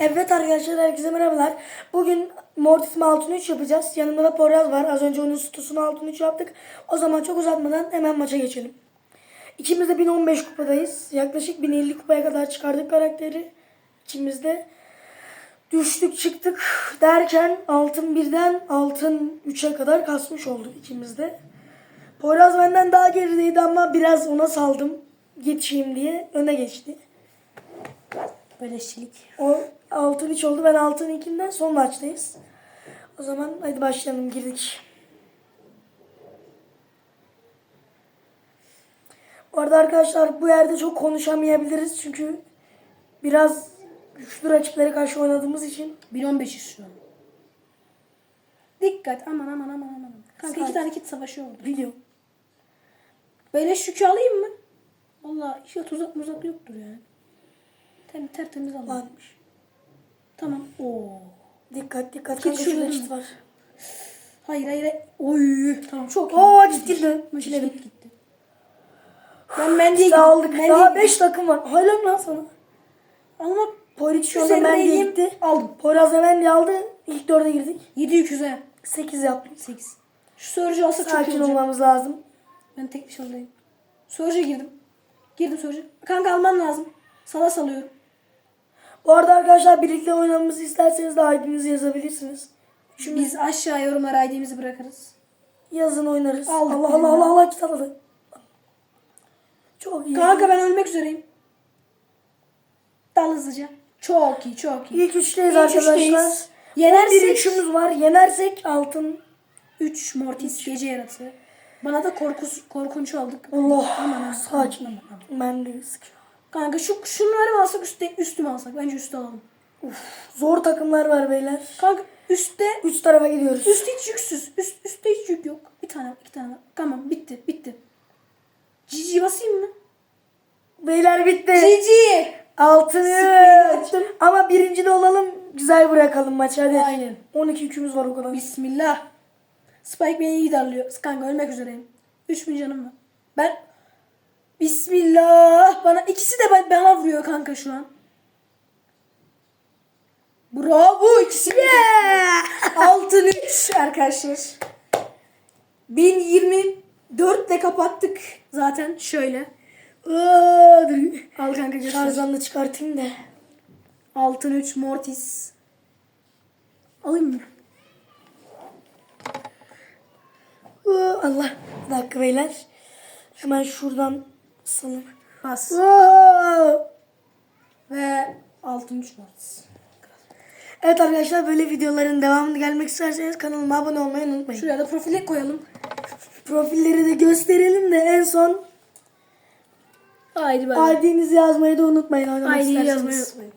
Evet arkadaşlar herkese merhabalar. Bugün Mortis mi Altın 3 yapacağız. Yanımda da Poyraz var. Az önce onun stosunu Altın 3 yaptık. O zaman çok uzatmadan hemen maça geçelim. İkimiz de 1015 kupadayız. Yaklaşık 1050 kupaya kadar çıkardık karakteri. İkimiz de düştük çıktık derken altın 1'den altın 3'e kadar kasmış olduk ikimiz de. Poyraz benden daha gerideydi ama biraz ona saldım. Geçeyim diye öne geçti. Beleşçilik. O altın 3 oldu. Ben altın 2'den son maçtayız. O zaman hadi başlayalım. Girdik. Bu arada arkadaşlar bu yerde çok konuşamayabiliriz. Çünkü biraz güçlü rakiplere karşı oynadığımız için 1015'iz şu an. Dikkat aman aman aman aman. Kanka Sakin. iki tane kit savaşı oldu. video. Beleş yükü alayım mı? Valla işte tuzak muzak yoktur yani. Tem tertemiz alalım. Varmış. Tamam. Oo. Dikkat dikkat. Git şurada mi? var. Hayır hayır. hayır. Oy. Tamam çok iyi. Oo gitti. Maçiledim. gitti. Ben Mendy'ye İşte aldık. Mendy'ye Daha gittim. 5 takım var. Hayır lan sana. Ama Poyraz şu anda Üzerindeyim. Mendy gitti. Aldım. Poyraz da Mendy aldı. İlk 4'e girdik. 7 yüküze. 8 yaptım. 8. Şu Surge alsa çok iyi Sakin olmamız lazım. Ben tek bir şaldayım. Surge'e girdim. Girdim Surge'e. Kanka alman lazım. Sana salıyorum. Bu arada arkadaşlar birlikte oynamamızı isterseniz de ID'nizi yazabilirsiniz. Şimdi Biz aşağı yorumlara ID'mizi bırakırız. yazın oynarız. Aldık Allah. Allah Allah Allah kitap aldı. Çok iyi. Kanka ben ölmek üzereyim. Dal hızlıca. Çok iyi çok iyi. İlk üçteyiz İlk arkadaşlar. üçteyiz. Bir Yenersek üçümüz var. Yenersek altın. 3 Mortis gece yaratığı. Bana da korkus, korkunç aldık. Allah. Aman ha. Sakin. Ben de sıkıyorum. Kanka şu şunları mı alsak üstte üstü mü alsak? Bence üstü alalım. Zor takımlar var beyler. Kanka üstte Üç tarafa gidiyoruz. üst hiç yüksüz. Üst, üstte hiç yük yok. Bir tane iki tane. Tamam bitti bitti. Cici basayım mı? Beyler bitti. Cici. Altını. Ama birinci de olalım. Güzel bırakalım maçı hadi. Aynen. 12 yükümüz var o kadar. Bismillah. Spike beni iyi darlıyor. Kanka ölmek üzereyim. 3000 canım var. Ben Bismillah. Bana ikisi de bana vuruyor kanka şu an. Bravo ikisi de. Altın 3 arkadaşlar. 1024 ile kapattık zaten şöyle. Al kanka göster. Tarzan'ı çıkartayım da. Altın 3 Mortis. Alayım mı? Allah. Bir dakika beyler. Hemen şuradan salım. Bas. Ve altın 3 Mortis. Evet arkadaşlar böyle videoların devamını gelmek isterseniz kanalıma abone olmayı unutmayın. Şuraya da profile koyalım. Profilleri de gösterelim de en son Haydi. ID'nizi yazmayı da unutmayın. oynamak ID'yi isterseniz. yazmayı unutmayın.